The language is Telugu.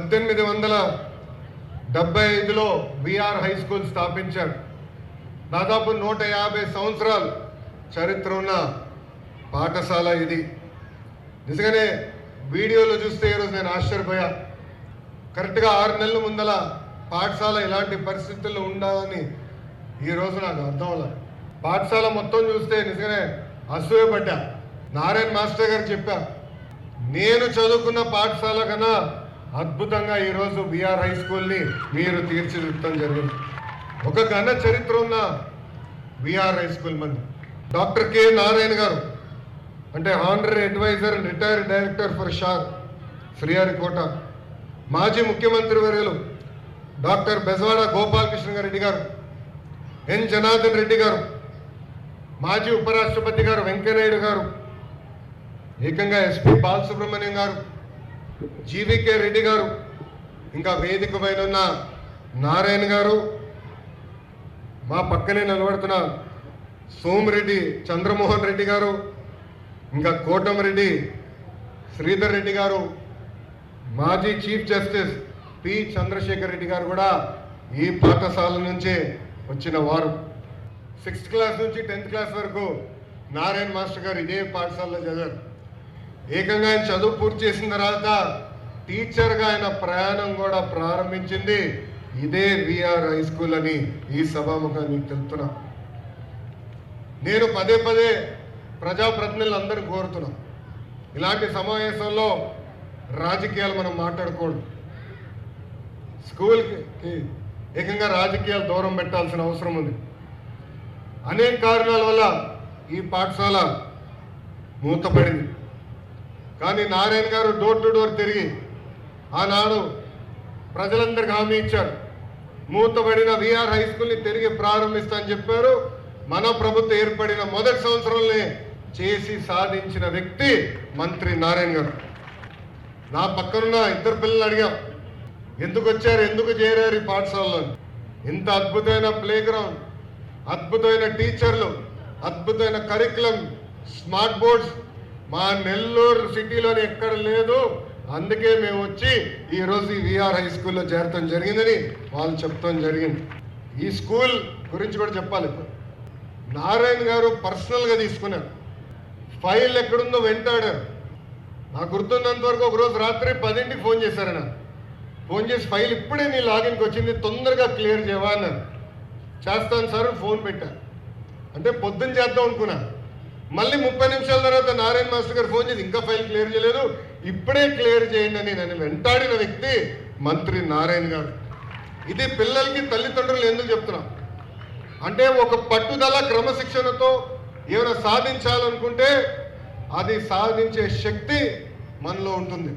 పద్దెనిమిది వందల డెబ్బై ఐదులో విఆర్ హై స్కూల్ స్థాపించారు దాదాపు నూట యాభై సంవత్సరాలు చరిత్ర ఉన్న పాఠశాల ఇది. నిజంగానే వీడియోలో చూస్తే ఈరోజు నేను ఆశ్చర్యపోయా. కరెక్ట్గా ఆరు నెలల ముందల పాఠశాల ఇలాంటి పరిస్థితుల్లో ఉండాలని ఈ నాకు అర్థం అవ్వలే పాఠశాల మొత్తం చూస్తే నిజంగానే అసూయపడ్డా. నారాయణ మాస్టర్ గారు చెప్పా నేను చదువుకున్న పాఠశాల కన్నా అద్భుతంగా ఈరోజు విఆర్ హై స్కూల్ని మీరు తీర్చిదిద్దడం జరిగింది. ఒక ఘన చరిత్ర ఉన్న విఆర్ హై స్కూల్ మంది. డాక్టర్ కె నారాయణ గారు అంటే honorary adviser and retired director for SHAR Sriharikota. మాజీ ముఖ్యమంత్రి వర్యులు డాక్టర్ బెజవాడ గోపాలకృష్ణ రెడ్డి గారు ఎన్ జనార్దన్ రెడ్డి గారు మాజీ ఉపరాష్ట్రపతి గారు వెంకయ్యనాయుడు గారు ఏకంగా ఎస్పి బాలసుబ్రహ్మణ్యం గారు జీవికే రెడ్డి గారు ఇంకా వేదిక పైన ఉన్న నారాయణ గారు మా పక్కనే నిలబడుతున్న సోమిరెడ్డి చంద్రమోహన్ రెడ్డి గారు ఇంకా కోటమిరెడ్డి శ్రీధర్ రెడ్డి గారు మాజీ chief justice P Chandrasekhar Reddy garu కూడా ఈ పాఠశాల నుంచే వచ్చిన వారు. సిక్స్త్ క్లాస్ నుంచి టెన్త్ క్లాస్ వరకు నారాయణ మాస్టర్ గారు ఇదే పాఠశాలలో చదివారు. ఏకంగా ఆయన చదువు పూర్తి చేసిన తర్వాత టీచర్గా ఆయన ప్రయాణం కూడా ప్రారంభించింది. ఇదే విఆర్ హై స్కూల్ అని ఈ సభాముఖాన్ని మీకు తెలుపుతున్నా. నేను పదే పదే ప్రజాప్రతినిధులందరూ కోరుతున్నా. ఇలాంటి సమావేశంలో రాజకీయాలు మనం మాట్లాడకూడదు. స్కూల్కి ఏకంగా రాజకీయాలు దూరం పెట్టాల్సిన అవసరం ఉంది. అనేక కారణాల వల్ల ఈ పాఠశాల మూతపడింది. కానీ నారాయణ గారు డోర్ టు డోర్ తిరిగి ఆనాడు ప్రజలందరికీ హామీ ఇచ్చారు. మూతబడిన విఆర్ హై స్కూల్ని తిరిగి ప్రారంభిస్తా అని చెప్పారు. మన ప్రభుత్వం ఏర్పడిన మొదటి సంవత్సరంలోనే చేసి సాధించిన వ్యక్తి మంత్రి నారాయణ గారు. నా పక్కనున్న ఇద్దరు పిల్లలు అడిగాం. ఎందుకు వచ్చారు? ఎందుకు చేరారు ఈ పాఠశాలలో? ఇంత అద్భుతమైన ప్లే గ్రౌండ్ అద్భుతమైన టీచర్లు అద్భుతమైన కరికులం స్మార్ట్ బోర్డ్స్ మా నెల్లూరు సిటీలోని ఎక్కడ లేదు. అందుకే మేము వచ్చి ఈరోజు ఈ విఆర్ హై స్కూల్లో చేరటం జరిగిందని వాళ్ళు చెప్తాం జరిగింది. ఈ స్కూల్ గురించి కూడా చెప్పాలి ఇప్పుడు. నారాయణ గారు పర్సనల్గా తీసుకున్నారు. ఫైల్ ఎక్కడుందో వెంటాడారు. నాకు గుర్తున్నంత వరకు ఒక రోజు రాత్రి పదింటికి ఫోన్ చేశారు నాకు ఫోన్ చేసి ఫైల్ ఇప్పుడే నీ లాగిన్కి వచ్చింది తొందరగా క్లియర్ చేయవా అన్నారు. చేస్తాను సార్ ఫోన్ పెట్టాను అంటే పొద్దున్న చేద్దాం అనుకున్నా. మళ్ళీ ముప్పై నిమిషాల తర్వాత నారాయణ మాస్టర్ గారు ఫోన్ చేసి ఇంకా ఫైల్ క్లియర్ చేయలేదు. ఇప్పుడే క్లియర్ చేయండి అని నన్ను వెంటాడిన వ్యక్తి మంత్రి నారాయణ గారు. ఇది పిల్లలకి తల్లిదండ్రులు ఎందుకు చెప్తున్నాం? అంటే ఒక పట్టుదల క్రమశిక్షణతో ఏమైనా సాధించాలనుకుంటే అది సాధించే శక్తి మనలో ఉంటుంది.